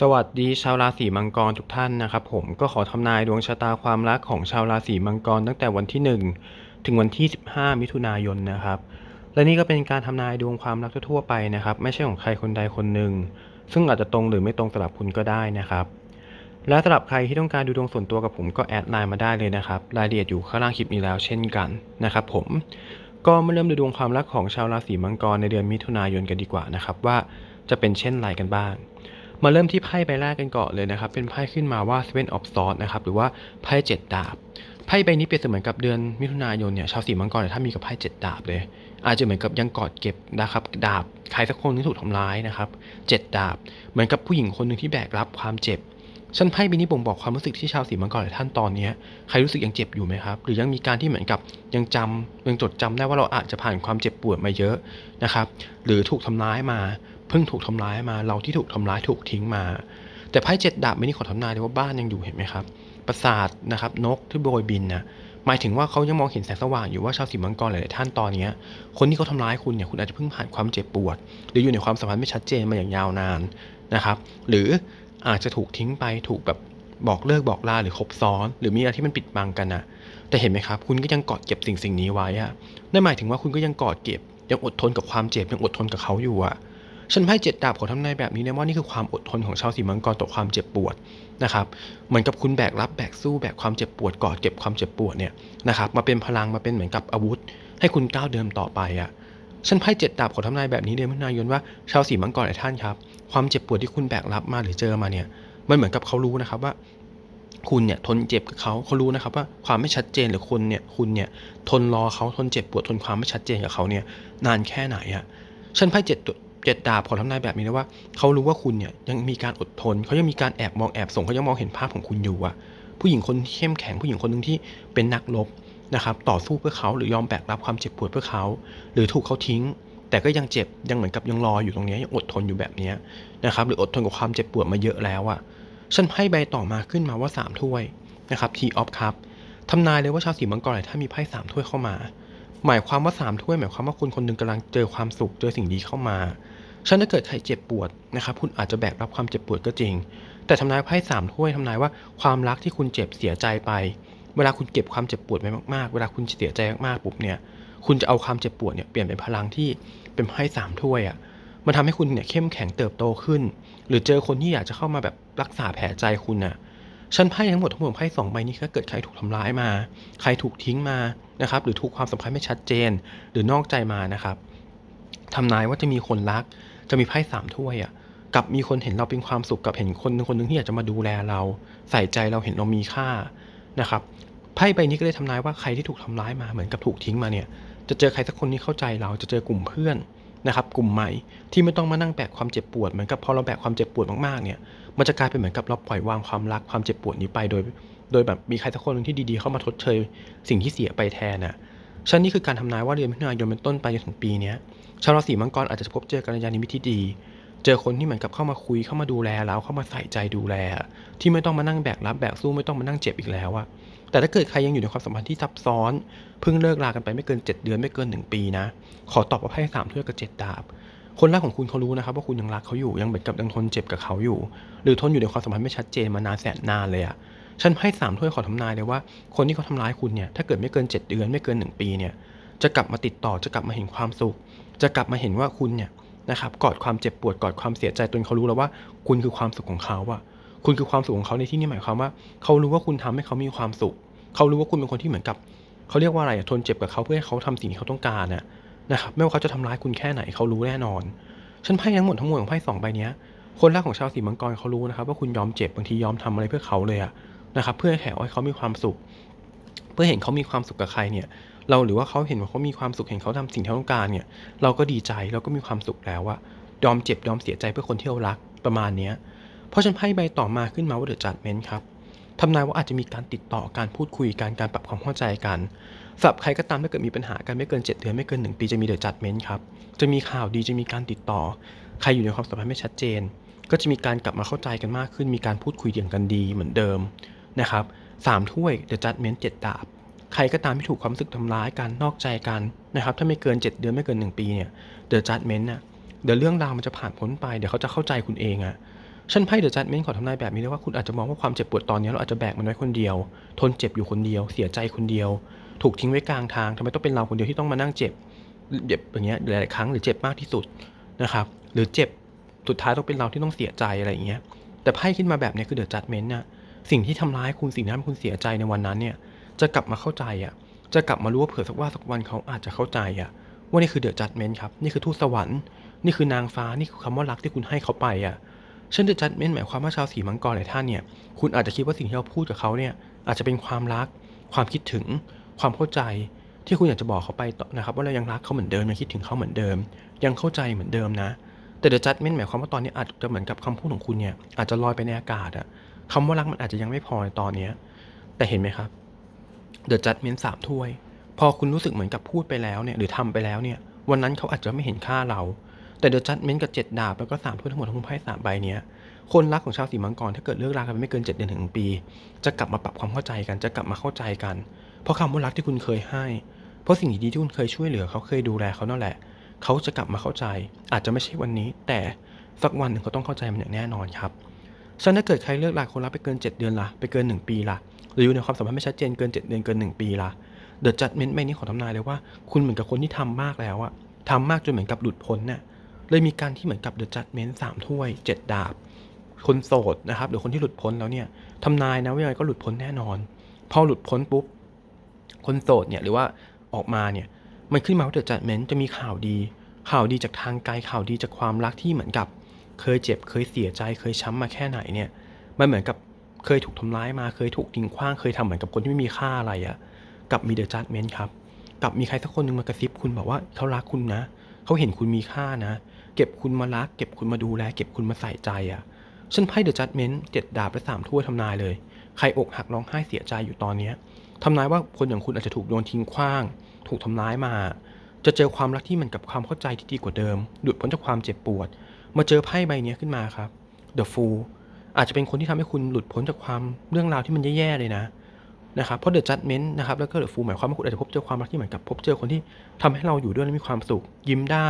สวัสดีชาวราศีมังกรทุกท่านนะครับผมก็ขอทำนายดวงชะตาความรักของชาวราศีมังกรตั้งแต่วันที่ 1 ถึงวันที่ 15 มิถุนายนนะครับ และนี่ก็เป็นการทำนายดวงความรักทั่วไปนะครับ ไม่ใช่ของใครคนใดคนหนึ่ง ซึ่งอาจจะตรงหรือไม่ตรงสำหรับคุณก็ได้นะครับ และสำหรับใครที่ต้องการดูดวงส่วนตัวกับผมก็แอดไลน์มาได้เลยนะครับรายละเอียดอยู่ข้างล่างคลิปนี้แล้วเช่นกันนะครับ ผมก็มาเริ่มดูดวงความรักของชาวราศีมังกรในเดือนมิถุนายนกันดีกว่านะครับว่าจะเป็นเช่นไรกันบ้าง มาเริ่มที่ไพ่ใบแรกกันก่อนเลยนะครับ เป็นไพ่ขึ้นมาว่า Seven of Swords นะครับ หรือว่าไพ่เจ็ดดาบ ไพ่ใบนี้เปรียบเสมือนกับเดือนมิถุนายนเนี่ย ชาวสีมังกรเนี่ยถ้ามีกับไพ่เจ็ดดาบเลย อาจจะเหมือนกับยังกอดเก็บนะครับ ดาบ ใครสักคนที่ถูกทำร้ายนะครับเจ็ดดาบ เหมือนกับผู้หญิงคนหนึ่งที่แบกรับความเจ็บฉันไพ่ใบนี้บ่งบอกความรู้สึกที่ชาวสีมังกรหลายท่านตอนนี้ใครรู้สึกยังเจ็บอยู่ไหมครับ หรือยังมีการที่เหมือนกับยังจำยังจดจำได้ว่าเราอาจจะผ่านความเจ็บปวดมาเยอะนะครับ หรือถูกทำร้ายมา เพิ่งถูกทำร้ายมา เราที่ถูกทำร้ายถูกทิ้งมา แต่ไพ่เจ็ดดาบไม่นี่ขอทำนายเลยว่าบ้านยังอยู่เห็นไหมครับปราสาทนะครับนกที่โบยบินนะหมายถึงว่าเขายังมองเห็นแสงสว่างอยู่ว่าชาวสีมังกรหลายๆท่านตอนนี้คนที่เขาทำร้ายคุณเนี่ยคุณอาจจะเพิ่งผ่านความเจ็บปวด หรืออยู่ในความสัมพันธ์ไม่ชัดเจนมาอย่างยาวนานนะครับหรืออาจจะถูกทิ้งไปถูกแบบบอกเลิกบอกลาหรือคบซ้อน หรือมีอะไรที่มันปิดบังกันนะแต่เห็นไหมครับ คุณก็ยังกอดเก็บสิ่งสิ่งนี้ไว้อะนั่นหมายถึงว่าคุณก็ยังกอดเก็บยังอดทนกับความเจ็บยังอดทนกับเขาอยู่อะ ฉันไพ่เจ็ดดาบขอทำนายแบบนี้นะว่านี่คือความอดทนของชาวสีมังกรต่อความเจ็บปวดนะครับเหมือนกับคุณแบกรับแบกสู้แบกความเจ็บปวดกอดเก็บความเจ็บปวดเนี่ยนะครับมาเป็นพลังมาเป็นเหมือนกับอาวุธ ให้คุณก้าวเดินต่อไปอะฉันไพ่เจ็ดดาบขอทำนายแบบนี้เดือนมิถุนายนว่าชาวสีมังกรหลายท่านครับ ความเจ็บปวดที่คุณแบกรับมาหรือเจอมาเนี่ยมันเหมือนกับเขารู้นะครับว่า คุณเนี่ยทนเจ็บกับเขาเขารู้นะครับว่าความไม่ชัดเจนหรือคุณเนี่ยคุณเนี่ยทนรอเขาทนเจ็บปวดทนความไม่ชัดเจนกับเขาเนี่ยนานแค่ไหนอะฉันไพ่เจ็ด เจ็ดดาบขอทำนายแบบนี้นะว่าเขารู้ว่าคุณเนี่ยยังมีการอดทนเขายังมีการแอบมองแอบส่งเขายังมองเห็นภาพของคุณอยู่อะผู้หญิงคนเข้มแข็งผู้หญิงคนหนึ่งที่เป็นนักรบนะครับ ต่อสู้เพื่อเขาหรือยอมแบกรับความเจ็บปวดเพื่อเขา หรือถูกเขาทิ้ง แต่ก็ยังเจ็บยังเหมือนกับยังรออยู่ตรงนี้ยังอดทนอยู่แบบนี้นะครับหรืออดทนกับความเจ็บปวดมาเยอะแล้วอะฉันไพ่ใบต่อมาขึ้นมาว่า 3 ถ้วยนะครับ T of Cup ทำนายเลยว่าชาวสีมังกรหลายท่ามีไพ่3ถ้วยเข้ามา หมายความว่า3ถ้วยหมายความว่าคนคนหนึ่งกำลังเจอความสุขเจอสิ่งดีเข้ามา ฉันถ้าเกิดใครเจ็บปวดนะครับคุณอาจจะแบกรับความเจ็บปวดก็จริง แต่ทำนายไพ่สามถ้วยทำนายว่าความรักที่คุณเจ็บเสียใจไป เวลาคุณเก็บความเจ็บปวดไว้มากๆ เวลาคุณเสียใจมากๆปุ๊บเนี่ยคุณจะเอาความเจ็บปวดเนี่ยเปลี่ยนเป็นพลังที่เป็นไพ่สามถ้วยอะ่ะมันทำให้คุณเนี่ยเข้มแข็งเติบโตขึ้น หรือเจอคนที่อยากจะเข้ามาแบบรักษาแผลใจคุณน่ะฉันไพ่ทั้งหมดทั้งหมดไพ่สองใบนี้ถ้าเกิดใครถูกทำร้ายมา ใครถูกทิ้งมานะครับ หรือถูกความสัมพันธ์ไม่ชัดเจน หรือนอกใจมานะครับทำนายว่าจะมีคนรัก จะมีไพ่สามถ้วยอะกับมีคนเห็นเราเป็นความสุขกับเห็นคนหนึ่งคนหนึ่งที่อยากจะมาดูแลเรา ใส่ใจเราเห็นเรามีค่านะครับไพ่ใบนี้ก็เลยทำนายว่าใครที่ถูกทำร้ายมาเหมือนกับถูกทิ้งมาเนี่ยจะเจอใครสักคนที่เข้าใจเราจะเจอกลุ่มเพื่อนนะครับกลุ่มใหม่ที่ไม่ต้องมานั่งแบกความเจ็บปวดเหมือนกับพอเราแบกความเจ็บปวดมากๆเนี่ยมันจะกลายเป็นเหมือนกับเราปล่อยวางความรักความเจ็บปวดนี้ไปโดย โดยแบบมีใครสักคนหนึ่งที่ดีๆเข้ามาทดเชยสิ่งที่เสียไปแทนน่ะฉันนี่คือการทำนายว่าเดือนมิถุนายนเป็นต้นไปจนถึงปีเนี้ย ชาวราศีมังกรอาจจะพบเจอกัลยาณมิตรที่ดี เจอคนที่เหมือนกับเข้ามาคุยเข้ามาดูแลเราเข้ามาใส่ใจดูแล ที่ไม่ต้องมานั่งแบกรับแบกสู้ไม่ต้องมานั่งเจ็บอีกแล้วอะแต่ถ้าเกิดใครยังอยู่ในความสัมพันธ์ที่ซับซ้อนเพิ่งเลิกลากันไปไม่เกิน 7 เดือนไม่เกิน 1 ปีนะ ขอตอบว่าไพ่สามถ้วยกับเจ็ดดาบ คนรักของคุณเขารู้นะครับว่าคุณยังรักเขาอยู่ยังเหมือนกับยังทนเจ็บกับเขาอยู่ หรือทนอยู่ในความสัมพันธ์ไม่ชัดเจนมานานแสนนานเลยอะฉันไพ่สามถ้วยขอทำนายเลยว่า คนที่เขาทำร้ายคุณเนี่ยถ้าเกิดไม่เกิน 7 เดือนไม่เกิน 1 ปีเนี่ย จะกลับมาติดต่อจะกลับมาเห็นความสุข จะกลับมาเห็นว่าคุณเนี่ยนะครับกอดความเจ็บปวดกอดความเสียใจจนเขารู้แล้วว่า คุณคือความสุขของเขาอะคุณคือความสุขของเขาในที่นี้หมายความว่า เขารู้ว่าคุณทำให้เขามีความสุข เขารู้ว่าคุณเป็นคนที่เหมือนกับ เขาเรียกว่าอะไรอะทนเจ็บกับเขาเพื่อให้เขาทำสิ่งที่เขาต้องการน่ะนะครับไม่ว่าเขาจะทำร้ายคุณแค่ไหนเขารู้แน่นอนฉันไพ่ทั้งหมดทั้งมวลของไพ่สองใบเนี้ยคนแรกของชาวสีมังกรเขารู้นะครับ ว่าคุณยอมเจ็บบางทียอมทำอะไรเพื่อเขาเลยอะนะครับ เพื่อแขให้เขามีความสุข เพื่อเห็นเขามีความสุขกับใครเนี่ย เราหรือว่าเขาเห็นว่าเขามีความสุขเห็นเขาทำสิ่งที่เขาต้องการเนี่ยเราก็ดีใจเราก็มีความสุขแล้วอะยอมเจ็บยอมเสียใจเพื่อคนที่เรารักประมาณเนี้ยเพราะฉันไพ่ใบต่อมาขึ้นมาว่าเดอะจัดเมนครับทำนายว่าอาจจะมีการติดต่อการพูดคุยการการปรับความเข้าใจกันสำหรับใครก็ตามถ้าเกิดมีปัญหากันไม่เกิน 7 เดือนไม่เกิน 1 ปีจะมีเดอะจัดเมนครับจะมีข่าวดีจะมีการติดต่อ ใครอยู่ในความสัมพันธ์ไม่ชัดเจน ก็จะมีการกลับมาเข้าใจกันมากขึ้น มีการพูดคุยอย่างกันดีเหมือนเดิมนะครับสามถ้วยเดอะจัดเมนเจ็ดดาบ ใครก็ตามที่ถูกความรู้สึกทำร้ายกันนอกใจกันนะครับ ถ้าไม่เกิน 7 เดือนไม่เกิน 1 ปีเนี่ยเดอะจัดเมนต์น่ะเดี๋ยวเรื่องราวมันจะผ่านพ้นไปเดี๋ยวเขาจะเข้าใจคุณเองอะฉันไพ่เดอะจัดเมนขอทำนายแบบนี้เลยว่าคุณอาจจะมองว่าความเจ็บปวดตอนนี้เราอาจจะแบกมันไว้คนเดียว ทนเจ็บอยู่คนเดียว เสียใจคนเดียว ถูกทิ้งไว้กลางทางทำไมต้องเป็นเราคนเดียวที่ต้องมานั่งเจ็บเจ็บอย่างเงี้ยหลายครั้งหรือเจ็บมากที่สุดนะครับหรือเจ็บสุดท้ายต้องเป็นเราที่ต้องเสียใจอะไรอย่างเงี้ยแต่ไพ่ขึ้นมาแบบเนี้ยคือเดอะจัดเมนน่ะสิ่งที่ทำร้ายคุณสิ่งที่ทำให้คุณเสียใจในวันนั้นเนี่ย จะกลับมาเข้าใจอะ จะกลับมารู้ว่าเผื่อสักว่าสักวันเขาอาจจะเข้าใจอะ ว่านี่คือเดอะจัดเมนครับ นี่คือทูตสวรรค์ นี่คือนางฟ้า นี่คือคำว่ารักที่คุณให้เขาไปอะเช่นเดอะจัดเมนหมายความว่าชาวสีมังกรหลายท่านเนี่ย คุณอาจจะคิดว่าสิ่งที่เราพูดกับเขาเนี่ย อาจจะเป็นความรัก ความคิดถึง ความเข้าใจ ที่คุณอยากจะบอกเขาไปนะครับ ว่าเรายังรักเขาเหมือนเดิม ยังคิดถึงเขาเหมือนเดิม ยังเข้าใจเหมือนเดิมนะ แต่เดอะจัดเมนหมายความว่าตอนนี้อาจจะเหมือนกับคำพูดของคุณเนี่ย อาจจะลอยไปในอากาศอะคำว่ารักมันอาจจะยังไม่พอในตอนเนี้ยแต่เห็นไหมครับ เดอะจัดเมนสามถ้วย พอคุณรู้สึกเหมือนกับพูดไปแล้วเนี่ยหรือทำไปแล้วเนี่ย วันนั้นเขาอาจจะไม่เห็นค่าเรา แต่เดอะจัดเมนกับเจ็ดดาบแล้วก็สามถ้วยทั้งหมดของไพ่สามใบเนี้ยคนรักของชาวสีมังกรถ้าเกิดเลิกรากันไปไม่เกิน7เดือนถึงหนึ่งปี จะกลับมาปรับความเข้าใจกันจะกลับมาเข้าใจกัน เพราะคำว่ารักที่คุณเคยให้ เพราะสิ่งดีๆที่คุณเคยช่วยเหลือเขาเคยดูแลเขานั่นแหละ เขาจะกลับมาเข้าใจ อาจจะไม่ใช่วันนี้ แต่สักวันหนึ่งเขาต้องเข้าใจมันอย่างแน่นอนครับฉะนั้นถ้าเกิดใครเลิกราคนรักไปเกิน 7 เดือนละไปเกิน 1 ปีละ หรืออยู่ในความสัมพันธ์ไม่ชัดเจนเกิน 7 เดือนเกิน 1 ปีละเดอะจัดเมนต์ใบนี้ขอทำนายเลยว่าคุณเหมือนกับคนที่ทำมากแล้วอะทำมากจนเหมือนกับหลุดพ้นเนี่ยเลยมีการที่เหมือนกับเดอะจัดเมนต์สามถ้วยเจ็ดดาบ คนโสดนะครับหรือคนที่หลุดพ้นแล้วเนี่ยทำนายนะว่ายังไงก็หลุดพ้นแน่นอน พอหลุดพ้นปุ๊บคนโสดเนี่ยหรือว่าออกมาเนี่ยมันขึ้นมาว่าเดอะจัดเมนต์จะมีข่าวดี ข่าวดีจากทางไกลข่าวดีจากความรักที่เหมือนกับ เคยเจ็บเคยเสียใจเคยช้ำมาแค่ไหนเนี่ยมันเหมือนกับ เคยถูกทำร้ายมาเคยถูกทิ้งขว้างเคยทำเหมือนกับคนที่ไม่มีค่าอะไรอะ่ะกับมีเดอะจัดเมนต์ครับกับมีใครสักคนหนึ่งมากระซิบคุณบอกว่าเขารักคุณนะเขาเห็นคุณมีค่านะ เก็บคุณมารัก เก็บคุณมาดูแล เก็บคุณมาใส่ใจอะฉันไพ่เดอะจัดเมนต์เจ็ดดาบและสามถ้วยทำนายเลย ใครอกหักร้องไห้เสียใจอยู่ตอนเนี้ยทำนายว่าคนอย่างคุณอาจจะถูกโยนทิ้งขว้าง ถูกทำร้ายมา จะเจอความรักที่มันกับความเข้าใจที่ดีกว่าเดิม หลุดพ้นจากความเจ็บปวด มาเจอไพ่ใบเนี้ยขึ้นมาครับ The Fool อาจจะเป็นคนที่ทำให้คุณหลุดพ้นจากความเรื่องราวที่มันแย่ๆเลยนะนะครับเพราะ The Judgment นะครับแล้วก็ The Fool หมายความว่าคุณอาจจะพบเจอความรักที่เหมือนกับพบเจอคนที่ทำให้เราอยู่ด้วยแล้วมีความสุขยิ้มได้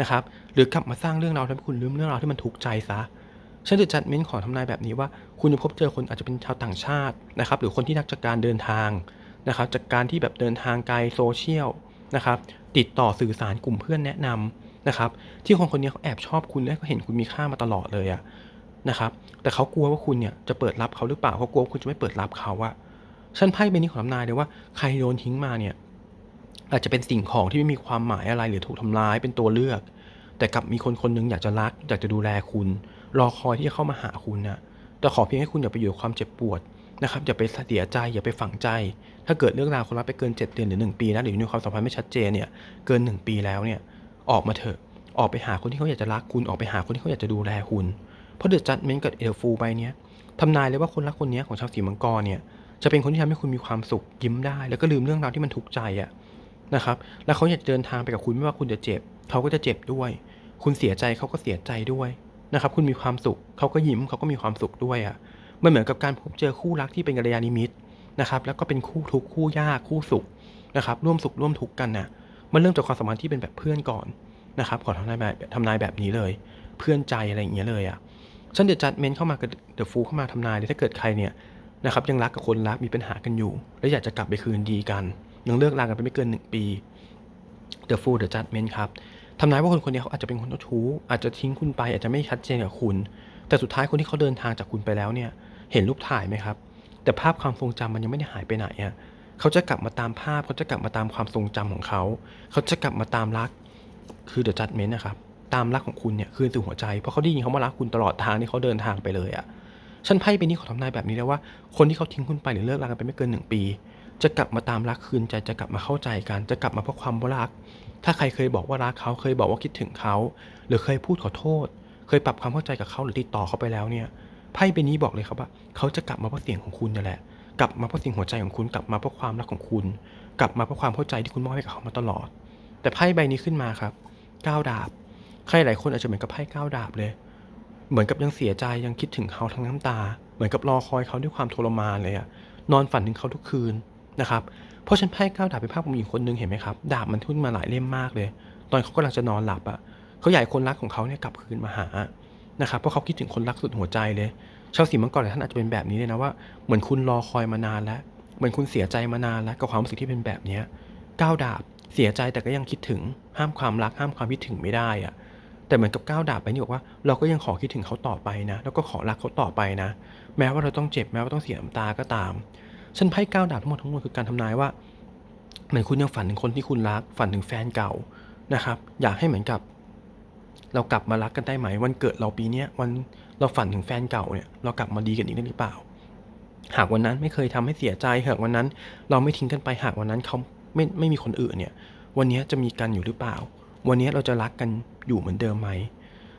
นะครับหรือกลับมาสร้างเรื่องราวทำให้คุณลืมเรื่องราวที่มันทุกข์ใจซะฉันจะจัดเม้นขอทำนายแบบนี้ว่า คุณจะพบเจอคนอาจจะเป็นชาวต่างชาตินะครับหรือคนที่นักจากการเดินทางนะครับจากการที่แบบเดินทางไกลโซเชียลนะครับติดต่อสื่อสารกลุ่มเพื่อนแนะนำนะครับที่คนคนนี้เขาแอบชอบคุณและเขาเห็นคุณมีค่ามาตลอดเลยอะ นะครับ แต่เขากลัวว่าคุณเนี่ยจะเปิดรับเขาหรือเปล่าเขากลัวคุณจะไม่เปิดรับเขาอะฉันไพ่ใบนี้ขอทำนายเลยว่าใครโดนทิ้งมาเนี่ยอาจจะเป็นสิ่งของที่ไม่มีความหมายอะไรหรือถูกทำร้ายเป็นตัวเลือก แต่กลับมีคนคนหนึงอยากจะรักอยากจะดูแลคุณ รอคอยที่จะเข้ามาหาคุณนะแต่ขอเพียงให้คุณอย่าไปอยู่ความเจ็บปวดนะครับอย่าไปเสียใจอย่าไปฝังใจ ถ้าเกิดเรื่องราวคนรักไปเกิน 7 เดือนหรือ 1 ปีนะหรืออยู่ในความสัมพันธ์ไม่ชัดเจนเนี่ยเกิน 1 ปีแล้วเนี่ยออกมาเถอะออกไปหาคนที่เขาอยากจะรักคุณออกไปหาคนที่เขาอยากจะดูแลคุณ ราะเดอะจัดเมนกับเอลฟูใบเนี้ยทำนายเลยว่าคนรักคนนี้ของชาวสีมังกรเนี่ยจะเป็นคนที่ทำให้คุณมีความสุขยิ้มได้ แล้วก็ลืมเรื่องราวที่มันทุกข์ใจอะนะครับแล้วเขาอยากจะเดินทางไปกับคุณไม่ว่าคุณจะเจ็บ เขาก็จะเจ็บด้วย คุณเสียใจเขาก็เสียใจด้วยนะครับคุณมีความสุขเขาก็ยิ้มเขาก็มีความสุขด้วยอะ่ะมันเหมือนกับการพบเจอคู่รักที่เป็นกัลยาณมิตรนะครับแล้วก็เป็นคู่ทุกข์คู่ยากคู่สุขนะครับร่วมสุขร่วมทุกข์กันน่ะมันเริ่มจากความสัมพันธ์ที่เป็นแบบเพื่อนก่อนนะครับขอทำนายแบบทำนายแบบนี้เลย เพื่อนใจอะไรอย่างเงี้ยเลยอะ่ะ ฉันเดี๋ยวจัดเมนเข้ามากับเดอะฟูเข้ามาทำนายเลยถ้าเกิดใครเนี่ยนะครับยังรักกับคนรักมีปัญหากันอยู่ แล้วอยากจะกลับไปคืนดีกัน ยังเลิกรากันไปไม่เกินหนึ่งปี The Fool The Judgment ครับทำนายว่าคนคนนี้เขาอาจจะเป็นคนเจ้าชู้อาจจะทิ้งคุณไปอาจจะไม่ชัดเจนกับคุณ แต่สุดท้ายคนที่เขาเดินทางจากคุณไปแล้วเนี่ยเห็นรูปถ่ายไหมครับ แต่ภาพความทรงจำมันยังไม่ได้หายไปไหนอะเขาจะกลับมาตามภาพเขาจะกลับมาตามความทรงจำของเขา เขาจะกลับมาตามรักคือ The Judgment นะครับ ตามรักของคุณเนี่ยคืนสู่หัวใจ เพราะเขาได้ยินเขามารักคุณตลอดทางที่เขาเดินทางไปเลยอะฉันไพ่ไปนี้ขอทำนายแบบนี้แล้วว่าคนที่เขาทิ้งคุณไปหรือเลิกรากันไปไม่เกินหนึ่งปี จะกลับมาตามรักคืนใจจะกลับมาเข้าใจกัน จะกลับมาเพราะความรัก ถ้าใครเคยบอกว่ารักเขาเคยบอกว่าคิดถึงเขา หรือเคยพูดขอโทษ เคยปรับความเข้าใจกับเขาหรือติดต่อเขาไปแล้วเนี่ยไพ่ใบนี้บอกเลยครับว่าเขาจะกลับมาเพราะเสียงของคุณนี่แหละ กลับมาเพราะเสียงหัวใจของคุณกลับมาเพราะความรักของคุณ กลับมาเพราะความเข้าใจที่คุณมอบให้กับเขามาตลอด แต่ไพ่ใบนี้ขึ้นมาครับก้าวดาบ ใครหลายคนอาจจะเหมือนกับไพ่ก้าวดาบเลย เหมือนกับยังเสียใจยังคิดถึงเขาทั้งน้ำตา เหมือนกับรอคอยเขาด้วยความทรมานเลยอะนอนฝันถึงเขาทุกคืนนะครับเพราะฉันไพ่ก้าวดาบเป็นภาพของหญิงคนหนึงเห็นไหมครับดาบมันทุ่นมาหลายเล่มมากเลย ตอนเขากำลังจะนอนหลับอะเขาอยากให้คนรักของเขาเนี่ยกลับคืนมาหานะครับเพราะเขาคิดถึงคนรักสุดหัวใจเลย ชาวสีมังกรหลายท่านอาจจะเป็นแบบนี้เลยนะว่าเหมือนคุณรอคอยมานานแล้ว เหมือนคุณเสียใจมานานแล้วกับความรู้สึกที่เป็นแบบนี้ก้าวดาบเสียใจแต่ก็ยังคิดถึงห้ามความรักห้ามความคิดถึงไม่ได้อะ แต่เหมือนกับก้าวดาบไปนี่บอกว่าเราก็ยังขอคิดถึงเขาต่อไปนะ แล้วก็ขอรักเขาต่อไปนะ แม้ว่าเราต้องเจ็บแม้ว่าต้องเสียน้ำตาก็ตาม ฉันไพ่ก้าวดาบทั้งหมดทั้งมวลคือการทำนายว่าเหมือนคุณยังฝันถึงคนที่คุณรักฝันถึงแฟนเก่านะครับ อยากให้เหมือนกับ เรากลับมารักกันได้ไหม วันเกิดเราปีเนี้ยวันเราฝันถึงแฟนเก่าเนี่ยเรากลับมาดีกันอีกได้หรือเปล่า หากวันนั้นไม่เคยทำให้เสียใจหากวันนั้น เราไม่ทิ้งกันไปหากวันนั้นเขาไม่ไม่มีคนอื่นเนี่ย วันนี้จะมีกันอยู่หรือเปล่า วันนี้เราจะรักกันอยู่เหมือนเดิมไหม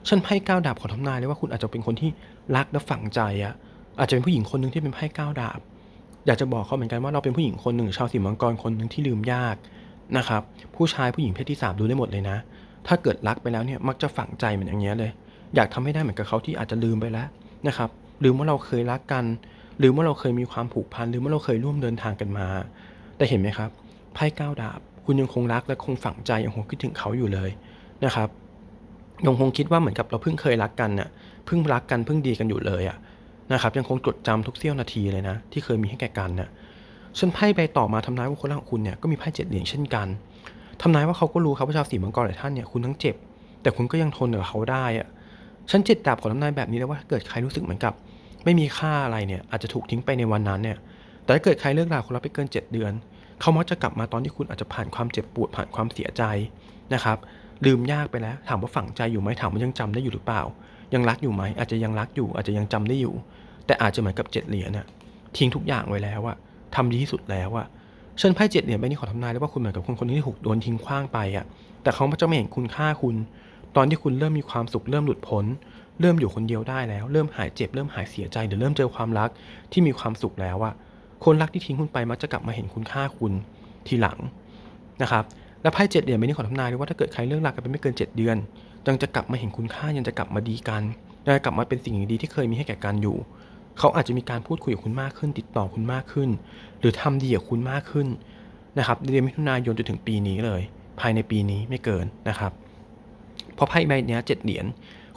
ฉันไพ่ก้าวดาบขอทำนายเลยว่าคุณอาจจะเป็นคนที่รักและฝังใจอะอาจจะเป็นผู้หญิงคนหนึ่งที่เป็นไพ่ก้าวดาบ อยากจะบอกเขาเหมือนกันว่าเราเป็นผู้หญิงคนหนึ่ง ชาวสีมังกรคนหนึ่งที่ลืมยากนะครับ ผู้ชายผู้หญิงเพศที่สามดูได้หมดเลยนะ ถ้าเกิดรักไปแล้วเนี่ยมักจะฝังใจเหมือนอย่างเงี้ยเลย อยากทำให้ได้เหมือนกับเขาที่อาจจะลืมไปแล้วนะครับ ลืมว่าเราเคยรักกัน ลืมว่าเราเคยมีความผูกพัน ลืมว่าเราเคยร่วมเดินทางกันมา แต่เห็นไหมครับ ไพ่ก้าวดาบ คุณยังคงรักและคงฝังใจยังคงคิดถึงเขาอยู่เลยนะครับยังคงคิดว่าเหมือนกับเราเพิ่งเคยรักกันน่ะเพิ่งรักกันเพิ่งดีกันอยู่เลยอะนะครับยังคงจดจำทุกเสี้ยวนาทีเลยนะ ที่เคยมีให้แก่กันน่ะฉันไพ่ใบต่อมาทำนายว่าคนรักของคุณเนี่ยก็มีไพ่เจ็ดเหรียญเช่นกันทำนายว่าเขาก็รู้ครับว่าชาวสีมังกรหลายท่านเนี่ยคุณทั้งเจ็บ แต่คุณก็ยังทนกับเขาได้อะฉันเจ็ดดาบของทำนายแบบนี้เลยว่าถ้าเกิดใครรู้สึกเหมือนกับ ไม่มีค่าอะไรเนี่ยอาจจะถูกทิ้งไปในวันนั้นเนี่ยแต่ถ้าเกิดใครเลิกลาคนรักไปเกิน 7 เดือน เขามักจะกลับมาตอนที่คุณอาจจะผ่านความเจ็บปวดผ่านความเสียใจนะครับ ลืมยากไปแล้วถามว่าฝังใจอยู่ไหมถามว่ายังจำได้อยู่หรือเปล่า ยังรักอยู่ไหมอาจจะยังรักอยู่ อาจจะยังจำได้อยู่ แต่อาจจะเหมือนกับเจ็ดเหรียญน่ะทิ้งทุกอย่างไว้แล้วอะทำดีที่สุดแล้วอะฉันไพ่เจ็ดเหรียญใบนี้ขอทำนายเลยว่าคุณเหมือนกับคนคนนี้ที่ถูกโดนทิ้งขว้างไปอะแต่เขาจะไม่เห็นคุณค่าคุณ ตอนที่คุณเริ่มมีความสุขเริ่มหลุดพ้นเริ่มอยู่คนเดียวได้แล้ว เริ่มหายเจ็บเริ่มหายเสียใจหรือเริ่มเจอความรักที่มีความสุขแล้วอะ คนรักที่ทิ้งคุณไปมักจะกลับมาเห็นคุณค่าคุณทีหลังนะครับและไพ่เจ็ดเหรียญใบนี้ขอทำนายเลยว่าถ้าเกิดใครเลิกรักกันไปไม่เกิน 7 เดือนยังจะกลับมาเห็นคุณค่ายังจะกลับมาดีกันยังกลับมาเป็นสิ่งดีที่เคยมีให้แก่กันอยู่ เขาอาจจะมีการพูดคุยกับคุณมากขึ้น ติดต่อคุณมากขึ้น หรือทำดีกับคุณมากขึ้นนะครับเดือนมิถุนายนจนถึงปีนี้เลย ภายในปีนี้ไม่เกินนะครับ เพราะไพ่ใบเนี้ยเจ็ดเหรียญ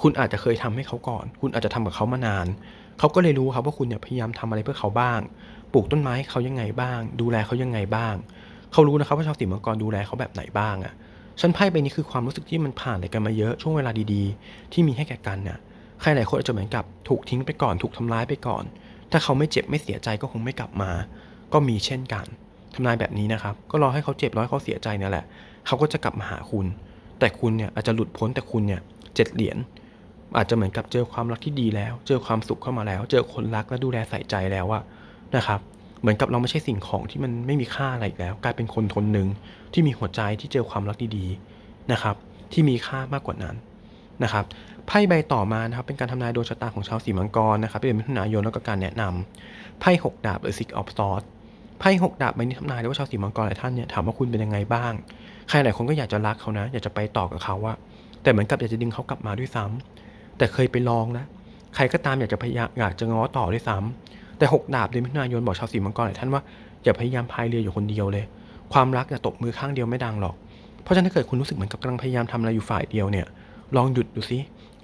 คุณอาจจะเคยทำให้เขาก่อน คุณอาจจะทำกับเขามานาน เขาก็เลยรู้ครับว่าคุณเนี่ยพยายามทำอะไรเพื่อเขาบ้าง ปลูกต้นไม้ให้เขายังไงบ้าง ดูแลเขายังไงบ้าง เขารู้นะครับว่าชาวสีมังกรดูแลเขาแบบไหนบ้างอะ่ะฉันไพ่ใบนี้คือความรู้สึกที่มันผ่านอะไรกันมาเยอะช่วงเวลาดีๆ ที่มีให้แก่กันเนี่ยใครหลายคนอาจจะเหมือนกับถูกทิ้งไปก่อนถูกทำร้ายไปก่อน ถ้าเขาไม่เจ็บไม่เสียใจก็คงไม่กลับมา ก็มีเช่นกันทำนายแบบนี้นะครับ ก็รอให้เขาเจ็บร้อให้เขาเสียใจเนี่ยแหละ เขาก็จะกลับมาหาคุณ แต่คุณเนี่ยอาจจะหลุดพ้นแต่คุณเนี่ยเจ็ดเหรียญอาจจะเหมือนกับเจอความรักที่ดีแล้ว เจอความสุขเข้ามาแล้ว เจอคนรักและดูแลใส่ใจแล้วอะ นะครับ เหมือนกับเราไม่ใช่สิ่งของที่มันไม่มีค่าอะไรอีกแล้ว กลายเป็นคนคนหนึ่งที่มีหัวใจที่เจอความรักดีๆนะครับ ที่มีค่ามากกว่านั้นนะครับไพ่ใบต่อมานะครับเป็นการทำนายดวงชะตาของชาวสีมังกรนะครับเป็นมิถุนายนแล้วก็การแนะนำไพ่หกดาบหรือ six of swords ไพ่หกดาบใบนี้ทำนายเลยว่าชาวสีมังกรหลายท่านเนี่ยถามว่าคุณเป็นยังไงบ้าง ใครหลายคนก็อยากจะรักเขานะ อยากจะไปต่อกับเขาว่าแต่เหมือนกับอยากจะดึงเขากลับมาด้วยซ้ำแต่เคยไปลองนะ ใครก็ตามอยากจะพยายามอยากจะง้อต่อด้วยซ้ำ แต่หกดาบเดือนมิถุนายนบอกชาวสีมังกรหลายท่านว่าอย่าพยายามพายเรืออยู่คนเดียวเลย ความรักอย่าตบมือข้างเดียวไม่ดังหรอก เพราะฉะนั้นถ้าเกิดคุณรู้สึกเหมือนกับกำลังพยายามทำอะไรอยู่ฝ่ายเดียวเนี่ย ลองหยุดดูซิ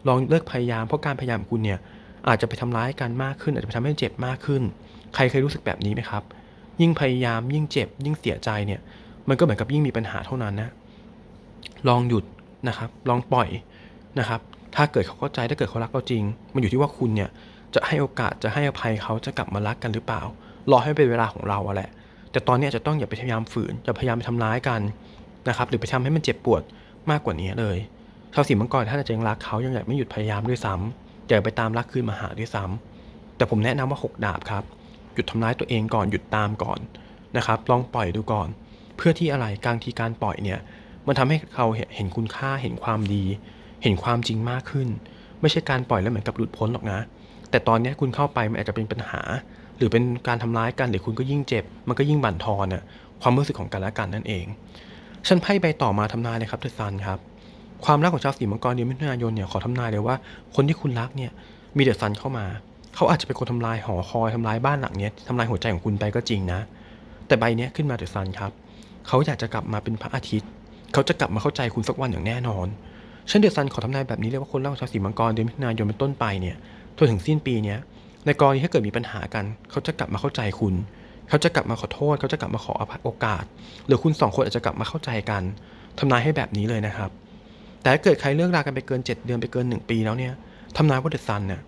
ลองเลิกพยายามเพราะการพยายามของคุณเนี่ยอาจจะไปทำร้ายกันมากขึ้น อาจจะไปทำให้เจ็บมากขึ้น ใครเคยรู้สึกแบบนี้ไหมครับ ยิ่งพยายามยิ่งเจ็บ ยิ่งเสียใจเนี่ย มันก็เหมือนกับยิ่งมีปัญหาเท่านั้นนะ ลองหยุดนะครับ ลองปล่อยนะครับ ถ้าเกิดเขาเข้าใจถ้าเกิดเขารักเราจริง มันอยู่ที่ว่าคุณเนี่ย จะให้โอกาสจะให้อภัยเขาจะกลับมารักกันหรือเปล่า รอให้เป็นเวลาของเราอะแหละ แต่ตอนนี้จะต้องอย่าไปพยายามฝืนอย่าพยายามไปทำร้ายกันนะครับหรือไปทำให้มันเจ็บปวดมากกว่านี้เลยชาวสีมังกรท่าจะยังรักเขายังอยากไม่หยุดพยายามด้วยซ้ำอยากไปตามรักคืนมาหาด้วยซ้ำแต่ผมแนะนำว่าหกดาบครับหยุดทำร้ายตัวเองก่อนหยุดตามก่อนนะครับลองปล่อยดูก่อน เพื่อที่อะไรกลางทีการปล่อยเนี่ยมันทำให้เขาเห็นคุณค่าเห็นความดี เห็นความจริงมากขึ้น ไม่ใช่การปล่อยแล้วเหมือนกับหลุดพ้นหรอกนะ แต่ตอนนี้คุณเข้าไปมันอาจจะเป็นปัญหา หรือเป็นการทำร้ายกันหรือคุณก็ยิ่งเจ็บ มันก็ยิ่งบั่นทอนน่ะความรู้สึกของกันและกันนั่นเองฉันไพ่ใบต่อมาทำนายเลยครับเดอะซันครับความรักของชาวสีมังกรเดือนมิถุนายนเนี่ยขอทำนายเลยว่าคนที่คุณรักเนี่ยมีเดอะซันเข้ามา เขาอาจจะเป็นคนทำลายหอคอยทำลายบ้านหลังเนี้ยทำลายหัวใจของคุณไปก็จริงนะ แต่ใบเนี้ยขึ้นมาเดอะซันครับเขาอยากจะกลับมาเป็นพระอาทิตย์ เขาจะกลับมาเข้าใจคุณสักวันอย่างแน่นอนฉันเดือดซันขอทำนายแบบนี้เลยว่าคนรักของชาวสีมังกรเดือนมิถุนายนเป็นต้นไปเนี่ย นถึงสิ้นปีเนี้ยในกรณีถ้าเกิดมีปัญหากัน เขาจะกลับมาเข้าใจคุณ เขาจะกลับมาขอโทษ เขาจะกลับมาขออภัยโอกาส หรือคุณสองคนอาจจะกลับมาเข้าใจกันทำนายให้แบบนี้เลยนะครับ แต่ถ้าเกิดใครเลิกรากันไปเกิน 7 เดือนไปเกิน 1 ปีแล้วเนี่ยทำนายว่าเดอะซันเนี่ย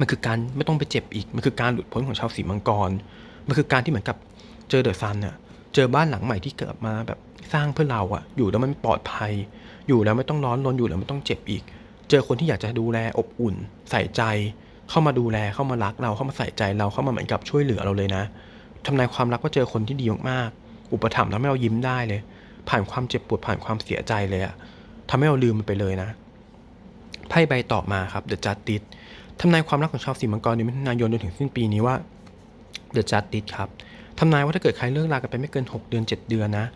มันคือการไม่ต้องไปเจ็บอีก มันคือการหลุดพ้นของชาวสีมังกร มันคือการที่เหมือนกับเจอเดอะซันเนี่ยเจอบ้านหลังใหม่ที่เกิดมาแบบสร้างเพื่อเราอะอยู่แล้วมันปลอดภัย อยู่แล้วไม่ต้องร้อนรนอยู่แล้วไม่ต้องเจ็บอีก เจอคนที่อยากจะดูแลอบอุ่น ใส่ใจ เข้ามาดูแลเข้ามารักเราเข้ามาใส่ใจเราเข้ามาเหมือนกับช่วยเหลือเราเลยนะทำนายความรักว่าเจอคนที่ดีมากๆอุปถัมภ์ทำให้เรายิ้มได้เลย ผ่านความเจ็บปวดผ่านความเสียใจเลยอะทำให้เราลืมมันไปเลยนะไพ่ใบต่อมาครับ The Justice ทำนายความรักของชาวสีมังกรในมิถุนายนจนถึงสิ้นปีนี้ว่า The Justice ครับทำนายว่าถ้าเกิดใครเลิกรากันไปไม่เกิน 6 เดือน 7 เดือนนะ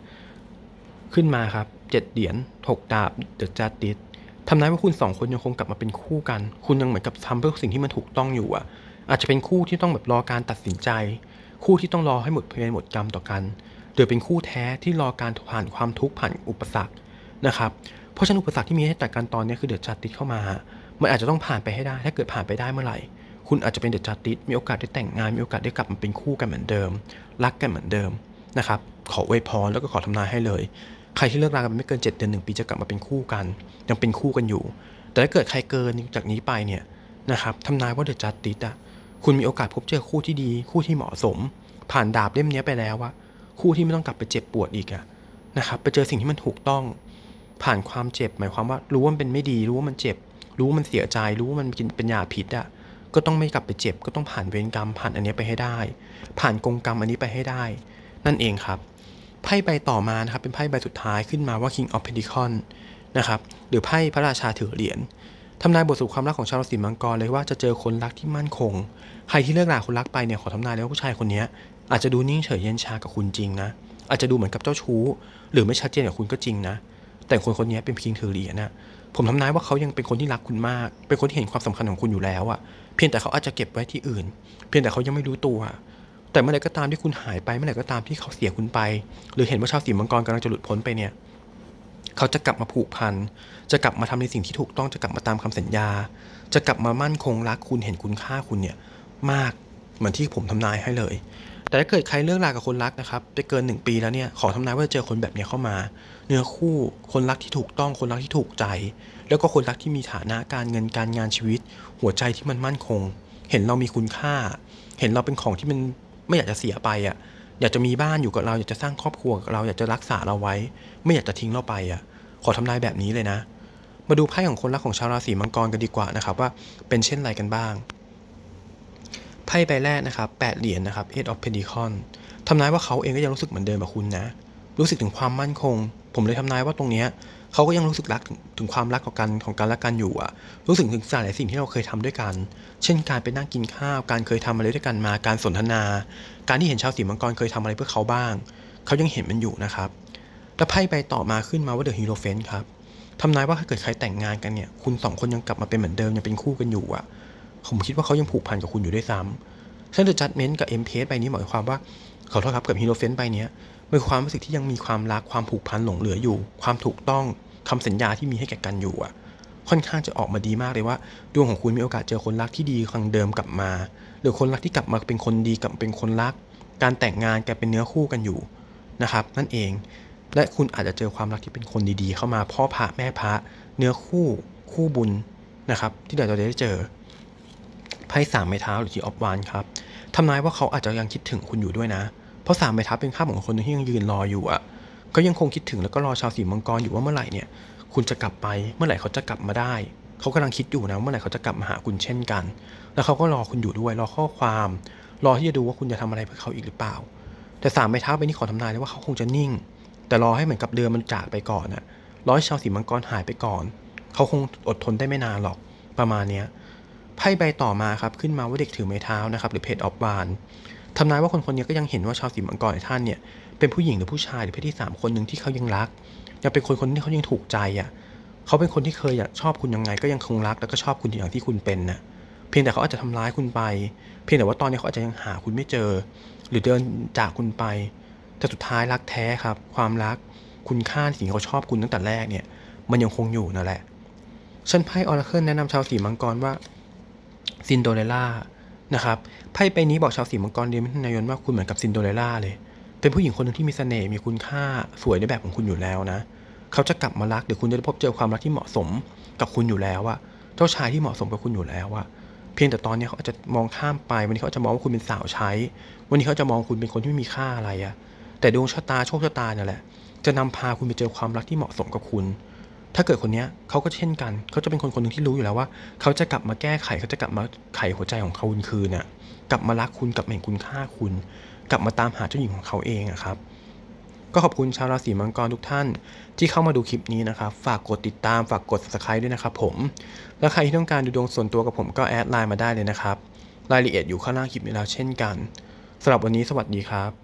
ขึ้นมาครับเจ็ดเหรียญหกดาบ The Justice ทำนายว่าคุณสองคนยังคงกลับมาเป็นคู่กัน คุณยังเหมือนกับทำเพื่อสิ่งที่มันถูกต้องอยู่อะ อาจจะเป็นคู่ที่ต้องแบบรอการตัดสินใจ คู่ที่ต้องรอให้หมดเพลหมดกรรมต่อกันหรือเป็นคู่แท้ที่รอการผ่านความทุกข์ผ่านอุปสรรคนะครับ เพราะฉะนั้นอุปสรรคที่มีให้แต่กันตอนนี้คือเดอะจัดติดเข้ามา มันอาจจะต้องผ่านไปให้ได้ ถ้าเกิดผ่านไปได้เมื่อไหร่ คุณอาจจะเป็นเดอะจัดติดมีโอกาสได้แต่งงาน มีโอกาสได้กลับมาเป็นคู่กันเหมือนเดิม รักกันเหมือนเดิมนะครับ ขออวยพรแล้วก็ขอทำนายให้เลย ใครที่เลิกรากันไม่เกิน 7 เดือนหนึ่งปีจะกลับมาเป็นคู่กัน ยังเป็นคู่กันอยู่ แต่ถ้าเกิดใครเกินจากนี้ไปเนี่ยนะครับทำนายว่าเดอะจัดติดอะคุณมีโอกาสพบเจอคู่ที่ดี คู่ที่เหมาะสม ผ่านดาบเล่มนี้ไปแล้วอะคู่ที่ไม่ต้องกลับไปเจ็บปวดอีกอะนะครับไปเจอสิ่งที่มันถูกต้อง ผ่านความเจ็บ หมายความว่ารู้ว่ามันเป็นไม่ดี รู้ว่ามันเจ็บ รู้ว่ามันเสียใจรู้ว่ามันกินเป็นยาพิษอะก็ต้องไม่กลับไปเจ็บ ก็ต้องผ่านเวรกรรม ผ่านอันนี้ไปให้ได้ ผ่านกงกรรมอันนี้ไปให้ได้ นั่นเองครับ ไพ่ใบต่อมานะครับเป็นไพ่ใบสุดท้ายขึ้นมาว่า King of Pentacles นะครับหรือไพ่พระราชาถือเหรียญทำนายบทสรุปความรักของชาวราศีมังกรเลยว่าจะเจอคนรักที่มั่นคง ใครที่เลิกราคนรักไปเนี่ยขอทำนายเลยว่าผู้ชายคนนี้อาจจะดูนิ่งเฉยเย็นชากับคุณจริงนะอาจจะดูเหมือนกับเจ้าชู้ หรือไม่ชัดเจนกับคุณก็จริงนะ แต่คนคนนี้เป็นพิงถือเหรียญนะผมทำนายว่าเขายังเป็นคนที่รักคุณมาก เป็นคนที่เห็นความสำคัญของคุณอยู่แล้วอะเพียงแต่เขาอาจจะเก็บไว้ที่อื่น เพียงแต่เขายังไม่รู้ตัว แต่เมื่อไหร่ก็ตามที่คุณหายไปเมื่อไหร่ก็ตามที่เขาเสียคุณไป หรือเห็นว่าชาวสีมังกรกำลังจะหลุดพ้นไปเนี่ย เขาจะกลับมาผูกพัน จะกลับมาทำในสิ่งที่ถูกต้องจะกลับมาตามคำสัญญา จะกลับมามั่นคงรักคุณเห็นคุณค่าคุณเนี่ยมากเหมือนที่ผมทำนายให้เลย แต่ถ้าเกิดใครเลิกรากับคนรักนะครับไปเกินหนึ่งปีแล้วเนี่ยขอทำนายว่าจะเจอคนแบบนี้เข้ามา เนื้อคู่คนรักที่ถูกต้องคนรักที่ถูกใจ แล้วก็คนรักที่มีฐานะการเงินการงานชีวิต หัวใจที่มันมั่นคง เห็นเรามีคุณค่า เห็นเราเป็นของที่มัน ไม่อยากจะเสียไปอะ อยากจะมีบ้านอยู่กับเรา อยากจะสร้างครอบครัวกับเรา อยากจะรักษาเราไว้ ไม่อยากจะทิ้งเราไปอะ ขอทำนายแบบนี้เลยนะ มาดูไพ่ของคนรักของชาวราศีมังกรกันดีกว่านะครับว่าเป็นเช่นไรกันบ้าง ไพ่ใบแรกนะครับแปดเหรียญนะครับ Eight of Pentacles ทำนายว่าเขาเองก็ยังรู้สึกเหมือนเดิมกับคุณนะ รู้สึกถึงความมั่นคง ผมเลยทำนายว่าตรงเนี้ย เขาก็ยังรู้สึกรักถึงความรักของกันของกันและกันอยู่อะรู้สึกถึงหลายสิ่งที่เราเคยทำด้วยกัน เช่นการไปนั่งกินข้าว การเคยทำอะไรด้วยกันมา การสนทนา การที่เห็นชาวสีมังกรเคยทำอะไรเพื่อเขาบ้าง เขายังเห็นมันอยู่นะครับ แล้วไพ่ใบต่อมาขึ้นมาว่าเดอะฮีโร่เฟนครับทำนายว่าถ้าเกิดใครแต่งงานกันเนี่ย คุณสองคนยังกลับมาเป็นเหมือนเดิมยังเป็นคู่กันอยู่อะผมคิดว่าเขายังผูกพันกับคุณอยู่ด้วยซ้ำฉะนั้นเดอะจัดเมนต์กับเอ็มเพสใบนี้หมายความว่าขอโทษครับกับฮีโร่เฟนใบนี้ ยเป็นความรู้สึกที่ยังมีความรักความผูกพันหลงเหลืออยู่ ความถูกต้องคำสัญญาที่มีให้แก่กันอยู่อะค่อนข้างจะออกมาดีมากเลยว่า ดวงของคุณมีโอกาสเจอคนรักที่ดีครั้งเดิมกลับมา หรือคนรักที่กลับมาเป็นคนดีกลับเป็นคนรัก การแต่งงานกลายเป็นเนื้อคู่กันอยู่นะครับ นั่นเอง และคุณอาจจะเจอความรักที่เป็นคนดีๆ เข้ามาพ่อพระแม่พระเนื้อคู่คู่บุญนะครับ ที่เดี๋ยวเราจะได้เจอไพ่สามไม้เท้าหรือที่ออฟวานครับทำนายว่าเขาอาจจะยังคิดถึงคุณอยู่ด้วยนะเราะสามไม้เท้าเป็นข้าของคนที่ยังยืนรออยู่อะ ก็ยังคงคิดถึงแล้วก็รอชาวสีมังกรอยู่ว่าเมื่อไหร่เนี่ย คุณจะกลับไปเมื่อไหร่เขาจะกลับมาได้ เขากำลังคิดอยู่นะว่าเมื่อไหร่เขาจะกลับมาหาคุณเช่นกัน แล้วเขาก็รอคุณอยู่ด้วยรอข้อความ รอที่จะดูว่าคุณจะทำอะไรเพื่อเขาอีกหรือเปล่า แต่สามไม้เท้าไปนี่ขอทำนายเลยว่าเขาคงจะนิ่ง แต่รอให้เหมือนกับเรือมันจากไปก่อนน่ะรอให้ชาวสีมังกรหายไปก่อน เขาคงอดทนได้ไม่นานหรอกประมาณเนี้ยไพ่ใบต่อมาครับขึ้นมาว่าเด็กถือไม้เท้านะครับหรือเพจออฟบาน ทำนายว่าคนคนนี้ก็ยังเห็นว่าชาวสีมังกรท่านเนี่ยเป็นผู้หญิงหรือผู้ชายหรือเพศที่สามคนหนึ่งที่เขายังรักยังเป็นคนคนที่เขายังถูกใจอะเขาเป็นคนที่เคยอยากชอบคุณยังไง ก็ยังคงรักแล้วก็ชอบคุณอย่างที่คุณเป็นน่ะเพียงแต่เขาอาจจะทำร้ายคุณไป เพียงแต่ว่าตอนนี้เขาอาจจะยังหาคุณไม่เจอ หรือเดินจากคุณไป แต่สุดท้ายรักแท้ครับ ความรักคุณค่าสิ่งที่เขาชอบคุณตั้งแต่แรกเนี่ย มันยังคงอยู่นั่นแหละฉันไพ่ออราเคิลแนะนำชาวสีมังกรว่าซินโดเรล่า นะครับไพ่ใบนี้บอกชาวสีมังกรเดือนมิถุนายนว่าคุณเหมือนกับซินโดเรล่าเลย เป็นผู้หญิงคนหนึ่งที่มีเสน่ห์มีคุณค่าสวยในแบบของคุณอยู่แล้วนะ เขาจะกลับมารักเดี๋ยวคุณจะได้พบเจอความรักที่เหมาะสมกับคุณอยู่แล้วอะเจ้าชายที่เหมาะสมกับคุณอยู่แล้วอะเพียงแต่ตอนนี้เขาอาจจะมองข้ามไป วันนี้เขาจะมองว่าคุณเป็นสาวใช้ วันนี้เขาจะมองคุณเป็นคนที่ไม่มีค่าอะไรอะแต่ดวงชะตาโชคชะตาเนี่ยแหละจะนำพาคุณไปเจอความรักที่เหมาะสมกับคุณ ถ้าเกิดคนนี้เขาก็เช่นกัน เขาจะเป็นคนคนหนึ่งที่รู้อยู่แล้วว่า เขาจะกลับมาแก้ไข เขาจะกลับมาไขหัวใจของเขาคืนน่ะ กลับมารักคุณ กลับมาเห็นคุณค่าคุณ กลับมาตามหาเจ้าหญิงของเขาเองอะครับ ก็ขอบคุณชาวราศีมังกรทุกท่าน ที่เข้ามาดูคลิปนี้นะครับ ฝากกดติดตาม ฝากกด subscribe ด้วยนะครับผม แล้วใครที่ต้องการดูดวงส่วนตัวกับผมก็แอดไลน์มาได้เลยนะครับ รายละเอียดอยู่ข้างล่างคลิปนี้แล้วเช่นกันสำหรับวันนี้สวัสดีครับ